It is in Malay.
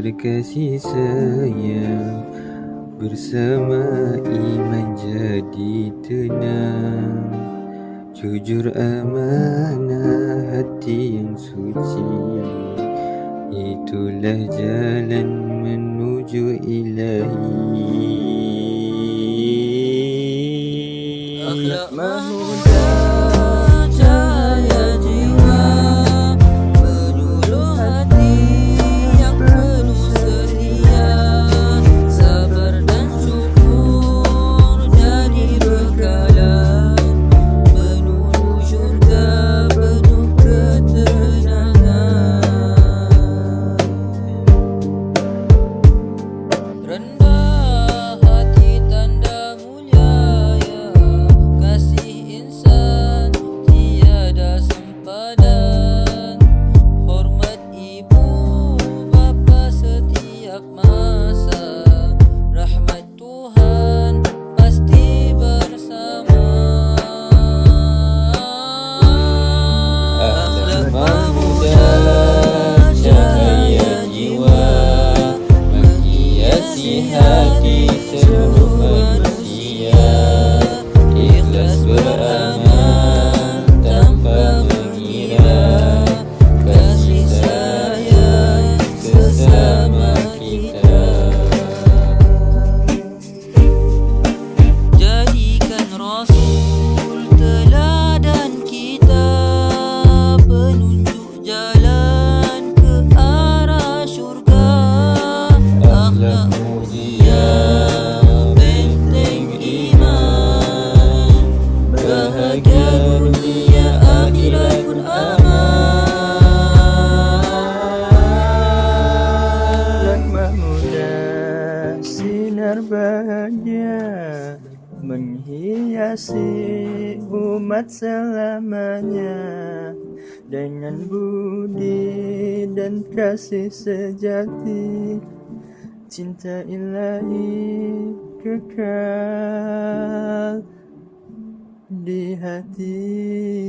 kasih sayang Bersama iman jadi tenang. Jujur amanah hati yang suci. Itulah jalan menuju ilahi. Akhlak Penunjuk jalan ke arah syurga. Akhlak mulia benteng iman. Bahagia dunia akhirat pun aman. Rahmat muda sinar bahagia Menghiasi umat selamanya. Dengan budi dan kasih sejati Cinta ilahi kekal di hati